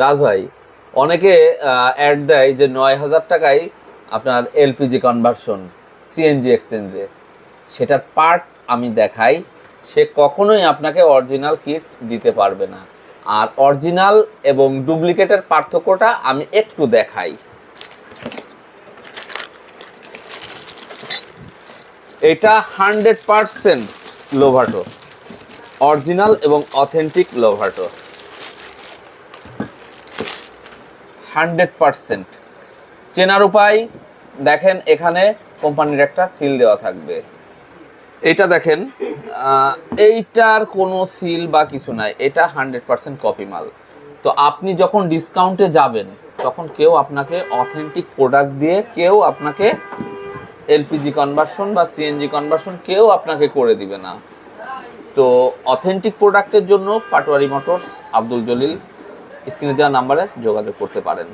রাজ ভাই, অনেকে অ্যাড দেয় যে নয় হাজার টাকায় আপনার এলপিজি কনভার্সন সিএনজি এক্সচেঞ্জে সেটার পার্ট আমি দেখাই, সে কখনোই আপনাকে অরিজিনাল কিট দিতে পারবে না। আর অরিজিনাল এবং ডুপ্লিকেটের পার্থক্যটা আমি একটু দেখাই। এটা হান্ড্রেড পারসেন্ট লোভাটো অরিজিনাল এবং অথেন্টিক লোভাটো। Hundred percent. চেনার উপায়, দেখেন এখানে কোম্পানির একটা সিল দেওয়া থাকবে। এটা দেখেন এইটার কোনো সিল বা কিছু নাই, এটা হান্ড্রেড পারসেন্ট কপি মাল। তো আপনি যখন ডিসকাউন্টে যাবেন, তখন কেউ আপনাকে অথেন্টিক প্রোডাক্ট দিয়ে কেউ আপনাকে এলপিজি কনভার্সন বা সিএনজি কনভার্সন কেউ আপনাকে করে দিবে না। তো অথেন্টিক প্রোডাক্টের জন্য পাটোয়ারি মোটরস, আব্দুল জলিল স্ক্রিনে দেওয়া নাম্বারে যোগাযোগ করতে পারেন।